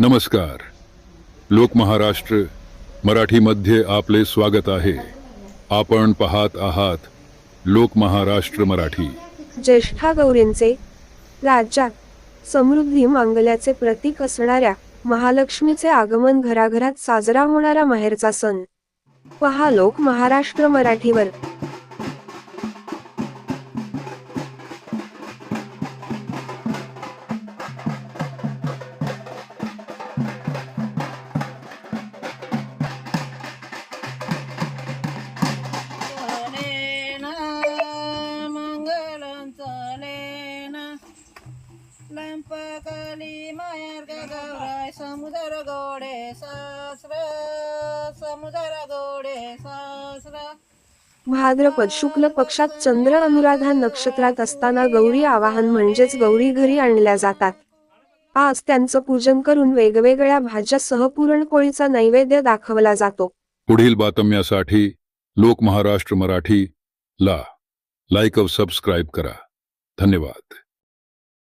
नमस्कार. लोक महाराष्ट्र मराठीमध्ये आपले स्वागत आहे. आपण पाहत आहात लोक महाराष्ट्र मराठी. ज्येष्ठा गौरींचे राज्यात समृद्धी मांगल्याचे प्रतीक असणाऱ्या महालक्ष्मीचे आगमन घराघरात साजरा होणारा माहेरचा सण. पहा लोक महाराष्ट्र मराठीवर. मार्ग गौराय समुद्र गोडे सहस्र समुद्र गोडे सहस्र भाद्रपद शुक्ल पक्षात चंद्र अनुराधा नक्षत्रात असताना गौरी आवाहन म्हणजेच गौरी घरी आणल्या जातात. आज त्यांचं पूजन करून वेगवेगळ्या भाज्यासह पुरणपोळीचा नैवेद्य दाखवला जातो. पुढील बातम्यासाठी लोक महाराष्ट्र मराठी ला लाईक व सबस्क्राईब करा. धन्यवाद.